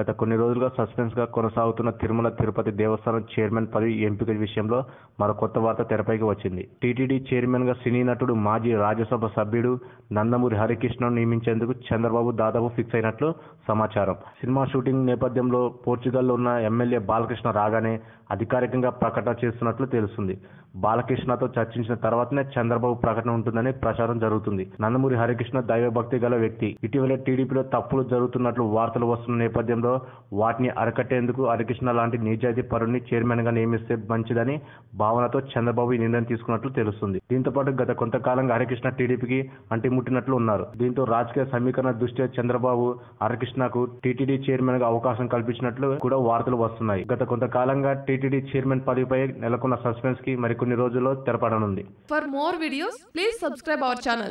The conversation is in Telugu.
గత కొన్ని రోజులుగా సస్పెన్స్గా కొనసాగుతున్న తిరుమల తిరుపతి దేవస్థానం చైర్మన్ పదవి ఎంపిక విషయంలో మరో కొత్త వార్త తెరపైకి వచ్చింది. టీటీడీ చైర్మన్గా సినీ నటుడు మాజీ రాజ్యసభ సభ్యుడు నందమూరి హరికృష్ణను నియమించేందుకు చంద్రబాబు దాదాపు ఫిక్స్ అయినట్లు సమాచారం. సినిమా షూటింగ్ నేపథ్యంలో పోర్చుగల్లో ఉన్న ఎమ్మెల్యే బాలకృష్ణ రాగానే అధికారికంగా ప్రకటన చేస్తున్నట్లు తెలుస్తుంది. బాలకృష్ణతో చర్చించిన తర్వాతనే చంద్రబాబు ప్రకటన ఉంటుందని ప్రచారం జరుగుతుంది. నందమూరి హరికృష్ణ దైవభక్తి గల వ్యక్తి. ఇటీవల టీడీపీలో తప్పులు జరుగుతున్నట్లు వార్తలు వస్తున్న నేపథ్యంలో వాటిని అరికట్టేందుకు హరికృష్ణ లాంటి నిజాయితీ పరుణ్ణి చైర్మన్గా నియమిస్తే మంచిదని భావనతో చంద్రబాబు ఈ నిర్ణయం తీసుకున్నట్లు తెలుస్తుంది. దీంతో పాటు గత కొంతకాలంగా హరికృష్ణ టీడీపీకి అంటిముట్టినట్లు ఉన్నారు. దీంతో రాజకీయ సమీకరణ దృష్ట్యా చంద్రబాబు హరికృష్ణకు టీటీడీ చైర్మన్గా అవకాశం కల్పించినట్లు కూడా వార్తలు వస్తున్నాయి. గత కొంతకాలంగా టీటీడీ చైర్మన్ పదవిపై నెలకొన్న సస్పెన్స్కి మరికొన్ని రోజుల్లో తెరపడనుంది. For more videos please subscribe our channel